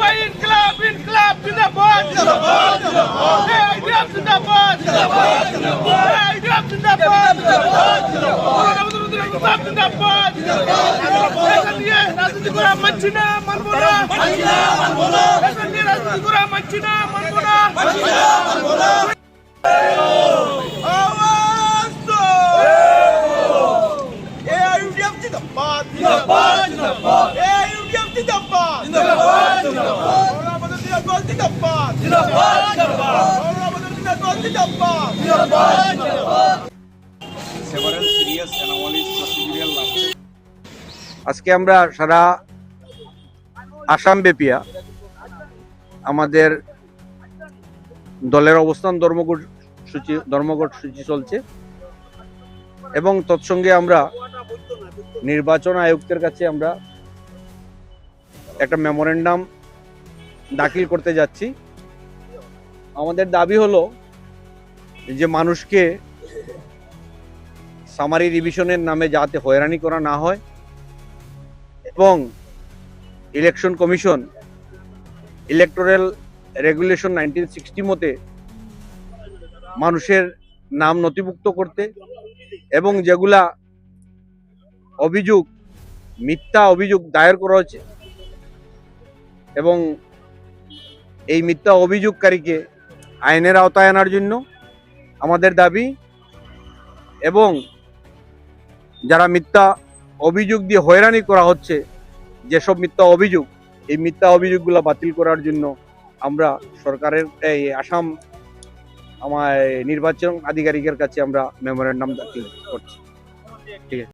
Dubai Inqilab Inqilab জিন্দাবাদ জিন্দাবাদ জিন্দাবাদ ইনকলাব জিন্দাবাদ জিন্দাবাদ জিন্দাবাদ ইনকলাব জিন্দাবাদ জিন্দাবাদ জিন্দাবাদ জিন্দাবাদ জিন্দাবাদ দিয়ে রাজনীতি করা মানছি না মানবো না মানছি না মানবো না দিয়ে রাজনীতি করা মানছি না মানবো না মানছি না মানবো না আওয়াজ তো এআইইউডিএফ জিন্দাবাদ জিন্দাবাদ জিন্দাবাদ এআইইউডিএফ জিন্দাবাদ জিন্দাবাদ জিন্দাবাদ আমাদের জিন্দাবাদ জিন্দাবাদ জিন্দাবাদ জিন্দাবাদ আমাদের জিন্দাবাদ জিন্দাবাদ জিন্দাবাদ জিন্দাবাদ several serious anomalies procedural lapses আজকে আমরা সারা আসাম ব্যাপিয়া আমাদের দলের অবস্থান, ধর্মঘট সূচি ধর্মঘট সূচি চলছে। এবং তৎসঙ্গে আমরা নির্বাচন আয়ুক্তের কাছে আমরা একটা মেমোরেন্ডাম দাখিল করতে যাচ্ছি। আমাদের দাবি হলো যে মানুষকে সামারি রিভিশনের নামে যাতে হয়রানি করা না হয় এবং election commission electoral regulation nineteen sixty মতে মানুষের নাম নথিভুক্ত করতে এবং যেগুলা অভিযোগ, মিথ্যা অভিযোগ দায়ের করা হয়েছে এবং এই মিথ্যা অভিযোগকারীকে আইনের আওতায় আনার জন্য আমাদের দাবি এবং যারা মিথ্যা অভিযোগ দিয়ে হয়রানি করা হচ্ছে, যেসব মিথ্যা অভিযোগ, এই মিথ্যা অভিযোগগুলো বাতিল করার জন্য আমরা সরকারের, এই আসাম আমার নির্বাচন আধিকারিকের কাছে আমরা মেমোরেন্ডাম দাখিল করছি।